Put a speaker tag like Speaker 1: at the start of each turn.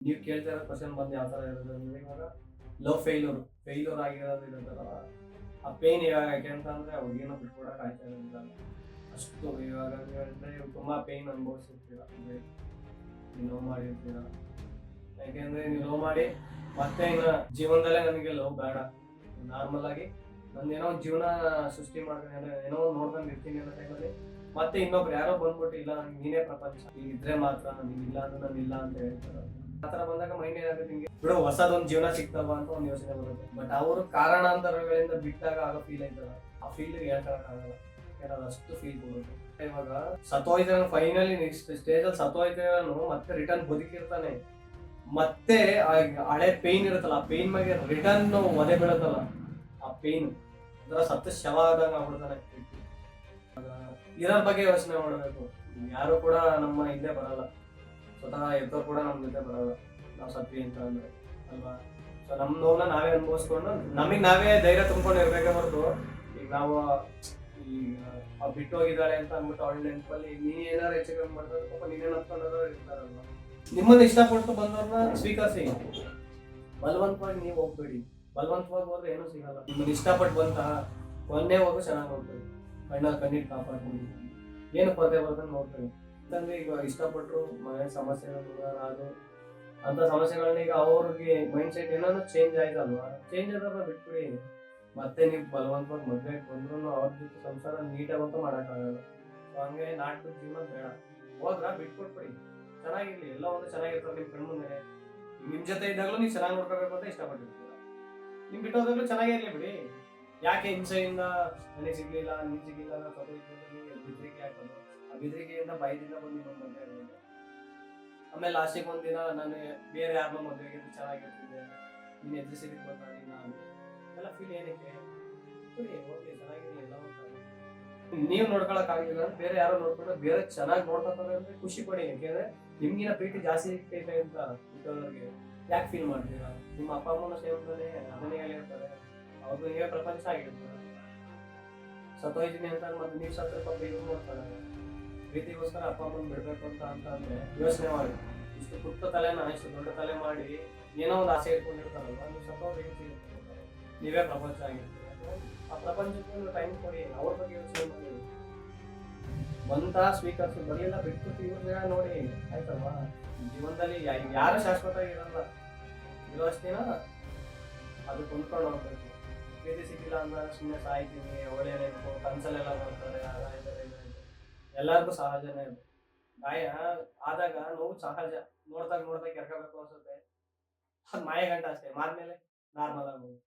Speaker 1: ನೀವು ಕೇಳ್ತಾ ಇರೋ ಕ್ವಶನ್ ಬಂದು ಯಾವ ಥರ ಇರೋದು ಅಂದ್ರೆ ಇವಾಗ ಲವ್ ಫೇಲ್ಯೂರ್ ಫೇಲ್ಯೂರ್ ಆಗಿರೋದು ಇರುತ್ತಲ್ಲ ಆ ಪೇನ್ ಇವಾಗ ಯಾಕೆ ಅಂತ ಅಂದ್ರೆ ಹುಡುಗಿನ ಬಿಟ್ಕೊಡಕ್ ಆಯ್ತಾ ಇರೋದಿಲ್ಲ. ಅಷ್ಟು ಇವಾಗ ಅಂದ್ರೆ ತುಂಬಾ ಪೇನ್ ಅನುಭವಿಸಿರ್ತೀರ. ಅಂದ್ರೆ ನೀವು ಲವ್ ಮಾಡಿರ್ತೀರ. ಯಾಕೆಂದ್ರೆ ನೀವು ಲವ್ ಮಾಡಿ ಮತ್ತೆ ಇನ್ನು ಜೀವನದಲ್ಲೇ ನನಗೆ ಲವ್ ಬೇಡ. ನಾರ್ಮಲ್ ಆಗಿ ನಂದು ಏನೋ ಜೀವನ ಸೃಷ್ಟಿ ಮಾಡ್ಕೊಂಡು ಏನೋ ನೋಡ್ಕೊಂಡು ಇರ್ತೀನಿ ಅನ್ನೋ ಟೈಮಲ್ಲಿ ಮತ್ತೆ ಇನ್ನೊಬ್ರು ಯಾರೋ ಬಂದ್ಬಿಟ್ಟು ಇಲ್ಲ ನನಗೆ ನೀನೇ ಪ್ರಪಂಚ. ಇದ್ರೆ ಮಾತ್ರ ನನಗೆ ಇಲ್ಲ ಅಂದ್ರೆ ನಾನು ಇಲ್ಲ ಅಂತ ಹೇಳ್ತಾರೆ. ಆತರ ಬಂದಾಗ ಮೈಂಡ್ ಏನಾಗುತ್ತೆ ನಿಂಗೆ ಬಿಡು, ಹೊಸದೊಂದು ಜೀವನ ಸಿಕ್ತವ ಅಂತ ಒಂದು ಯೋಚನೆ ಬರುತ್ತೆ. ಬಟ್ ಅವರು ಕಾರಣಾಂತರಗಳಿಂದ ಬಿಟ್ಟಾಗ ಆಗೋ ಫೀಲ್ ಐತಲ್ಲ, ಆ ಫೀಲ್ ಹೇಳ್ಕೊಳಕ್ಕಾಗಲ್ಲ ಅದು ಅಷ್ಟು ಫೀಲ್ ಬರುತ್ತೆ ಇವಾಗ ಸತ್ತೋಯ್ತಾನೆ ಫೈನಲಿ ನೆಕ್ಸ್ಟ್ ಸ್ಟೇಜ್ ಅಲ್ಲಿ ಸತ್ತೋಯ್ತಾನು ಮತ್ತೆ ರಿಟರ್ನ್ ಬದುಕಿರ್ತಾನೆ. ಮತ್ತೆ ಹಳೆ ಪೇನ್ ಇರುತ್ತಲ್ಲ, ಆ ಪೇನ್ ಮ್ಯಾಗೆ ರಿಟರ್ನ್ ಒದೆ ಬೀಳುತ್ತಲ್ಲ. ಆ ಪೇನ್ ಅದರ ಸತ್ತ ಶವ ಆದಂಗ ಆಗ್ಬಿಡ್ತಾನೆ ಇರೋರ್ ಬಗ್ಗೆ ಯೋಚನೆ ಮಾಡಬೇಕು. ಯಾರು ಕೂಡ ನಮ್ಮ ಹಿಂದೆ ಬರಲ್ಲ. ಸ್ವತಃ ಎದ್ದೋರು ಕೂಡ ನಮ್ಮ ಜೊತೆ ಬರೋಲ್ಲ ನಾವು ಸತ್ವಿ ಅಂತ ಅಂದ್ರೆ, ಅಲ್ವಾ? ಸೊ ನಮ್ಮ ನೋವನ್ನ ನಾವೇ ಅನುಭವಿಸ್ಕೊಂಡು, ನಮಗೆ ನಾವೇ ಧೈರ್ಯ ತುಂಬ್ಕೊಂಡು ಇರ್ಬೇಕೆ ಹೊರತು, ಈಗ ನಾವು ಈಗ ಬಿಟ್ಟು ಹೋಗಿದ್ದಾಳೆ ಅಂತ ಅಂದ್ಬಿಟ್ಟು ಅವಳ ನೆನಪಲ್ಲಿ ನೀ ಏನಾರು ಹೆಚ್ಚು ಕಮ್ಮಿ ಮಾಡ್ತಾರೆ, ಪಾಪ ನೀನೇನು ಅಂದ್ಕೊಂಡವ್ರು ಇರ್ತಾರಲ್ವ? ನಿಮ್ಮನ್ನ ಇಷ್ಟಪಟ್ಟು ಬಂದವ್ರನ್ನ ಸ್ವೀಕರಿಸಿ ಬಲವಂತವಾಗಿ ನೀವು ಹೋಗ್ಬೇಡಿ. ಬಲವಂತವಾಗಿ ಹೋದ್ರೆ ಏನೂ ಸಿಗಲ್ಲ. ನಿಮ್ಮನ್ನ ಇಷ್ಟಪಟ್ಟು ಬಂತ ಒಂದೇ ಹೋಗು ಚೆನ್ನಾಗಿ ಹೋಗ್ತೀವಿ ಕಣ್ಣಲ್ಲಿ ಕಣ್ಣಿಟ್ಟು ಕಾಪಾಡ್ಕೊಂಡು. ಏನು ಕೊರತೆ ಬರ್ದಂಗೆ ನೋಡ್ಕೊಳ್ಳಿ ಯಾಕಂದ್ರೆ ಈಗ ಇಷ್ಟಪಟ್ಟರು ಮನೆ ಸಮಸ್ಯೆಗಳು ಅದು, ಅಂತ ಸಮಸ್ಯೆಗಳನ್ನ ಈಗ ಅವ್ರಿಗೆ ಮೈಂಡ್ ಸೆಟ್ ಏನಾದ್ರು ಚೇಂಜ್ ಆಯ್ತಲ್ವಾ? ಚೇಂಜ್ ಆದಾಗ ಬಿಟ್ಬಿಡಿ. ಮತ್ತೆ ನೀವು ಬಲವಂತವಾಗಿ ಮದ್ವೆ ಬಂದ್ರು ಅವ್ರ ಜೊತೆ ಸಂಸಾರ ನೀಟಾಗಿ ಮಾಡೋಕ್ಕಾಗಲ್ಲ. ಸೊ ಹಂಗೆ ನಾಟಕದ ಜೀವನ ಬೇಡ. ಹೋದ್ರ ಬಿಟ್ಬಿಟ್ಬಿಡಿ ಚೆನ್ನಾಗಿರ್ಲಿ, ಎಲ್ಲ ಒಂದು ಚೆನ್ನಾಗಿರ್ತಾರೆ ನಿಮ್ ಕಣ್ಣು ಮುಂದೆ ನಿಮ್ ಜೊತೆ ಇದ್ದಾಗಲೂ ನೀವು ಚೆನ್ನಾಗಿ ನೋಡ್ಕೋಬೇಕು ಅಂತ ಇಷ್ಟಪಟ್ಟಿರ್ತೀರ. ನಿಮ್ ಬಿಟ್ಟೋದಾಗ್ಲೂ ಚೆನ್ನಾಗೇ ಇರ್ಲಿ ಬಿಡಿ. ಯಾಕೆ ಹಿಂಸೆಯಿಂದ ನನಗೆ ಸಿಗ್ಲಿಲ್ಲ, ನೀನ್ ಸಿಗ್ಲಿಲ್ಲ ಅನ್ನೋ ತಗೊಳ್ಕೊಂಡು ನೀವು ಬೆದರಿಕೆಯಿಂದ ಭಯದಿಂದ ಬಂದು ನಿಮ್ಮ ಮದುವೆ ಆಗಿದೆ ಆಮೇಲೆ ಲಾಸ್ಟಿಗೆ ಒಂದಿನ ನಾನು ಬೇರೆ ಯಾರನ್ನೋ ಮದುವೆಗೆ ಚೆನ್ನಾಗಿರ್ತಿದ್ದೆ ನೀನು ಎದುರಿಸಿದಕ್ಕೆ ಅಂತ ನಾನು. ಎಲ್ಲ ಫೀಲ್ ಏನಕ್ಕೆ? ಓಕೆ ಚೆನ್ನಾಗಿರ್ಲಿ ಎಲ್ಲ ನೀವು ನೋಡ್ಕೊಳಕ್ ಆಗಿಲ್ಲ ಬೇರೆ ಯಾರೋ ನೋಡ್ಕೊಂಡ್ರೆ ಬೇರೆ ಚೆನ್ನಾಗಿ ನೋಡ್ಕೊತಾರೆ ಅಂದ್ರೆ ಖುಷಿ ಪಡಿ ಯಾಕೆಂದ್ರೆ ನಿಮ್ಗಿನ ಪ್ರೀತಿ ಜಾಸ್ತಿ ಸಿಗ್ತೈತೆ ಅಂತ ಇದ್ದವ್ರಿಗೆ ಯಾಕೆ ಫೀಲ್ ಮಾಡ್ತೀರಾ? ನಿಮ್ಮ ಅಪ್ಪ, ಅಮ್ಮನ ಸೇವಕರೇ ಮನೆಯಲ್ಲಿ ಹೇಳಿರ್ತಾರೆ ಅವ್ರದ್ದು ಹೇಗೆ ಪ್ರಪಂಚ ಆಗಿರ್ತಾರೆ ಸತ್ತೋಯ್ತೀನಿ ಅಂತ ಮತ್ತೆ ನೀವು ಸತ್ತ ಪಾಪ ಇದು ಮಾಡ್ತಾರೆ ಪ್ರೀತಿಗೋಸ್ಕರ ಅಪ್ಪ ಅಮ್ಮನ ಬಿಡ್ಬೇಕು ಅಂತ ಅಂತ ಯೋಚನೆ ಮಾಡಿ. ಇಷ್ಟು ಪುಟ್ಟ ತಲೆನ, ಇಷ್ಟು ದೊಡ್ಡ ತಲೆ ಮಾಡಿ ಏನೋ ಒಂದು ಆಸೆ ಇಟ್ಕೊಂಡಿರ್ತಾರಲ್ಲ ನೀವು ಸ್ವಲ್ಪ ಏನು ನೀವೇ ಪ್ರಪಂಚ ಆಗಿರ್ತೀರ. ಆ ಪ್ರಪಂಚಕ್ಕೆ ಒಂದು ಟೈಮ್ ಕೊಡಿ, ಅವ್ರ ಬಗ್ಗೆ ಯೋಚನೆ ಮಾಡಿ. ಬಂತ ಸ್ವೀಕರಿಸಿ ಬರಲಿಲ್ಲ ಬಿಟ್ಟು ಇವ್ರ ನೋಡಿ, ಆಯ್ತಲ್ವಾ? ಜೀವನದಲ್ಲಿ ಯಾರು ಶಾಶ್ವತ ಇರಲ್ಲ ಇರೋಷ್ಟು ದಿನ ಅದು ಕೊಂಡ್ಕೊಂಡು ಹೋಗ್ಬೇಕು. ಪ್ರೀತಿ ಸಿಕ್ಕಿಲ್ಲ ಅಂದ್ರೆ ಸುಮ್ಮನೆ ಸಾಯ್ತೀನಿ ಒಳ್ಳೆ ಕನ್ಸಲೆಲ್ಲ ಬರ್ತಾರೆ ಅದ ಇದಾಯ್ತು ಎಲ್ಲರಿಗೂ ಸಹಜನೇ ಅದು. ಗಾಯ ಆದಾಗ ನೋವು ಸಹಜ. ನೋಡ್ದಾಗ ನೋಡ್ದಾಗ ಕೆರ್ಕೋಬೇಕು ಅನ್ಸುತ್ತೆ. ಅದು ಮಾಯ ಗಂಟ ಅಷ್ಟೇ. ಮಾದ್ಮೇಲೆ ನಾರ್ಮಲ್ ಆಗೋದು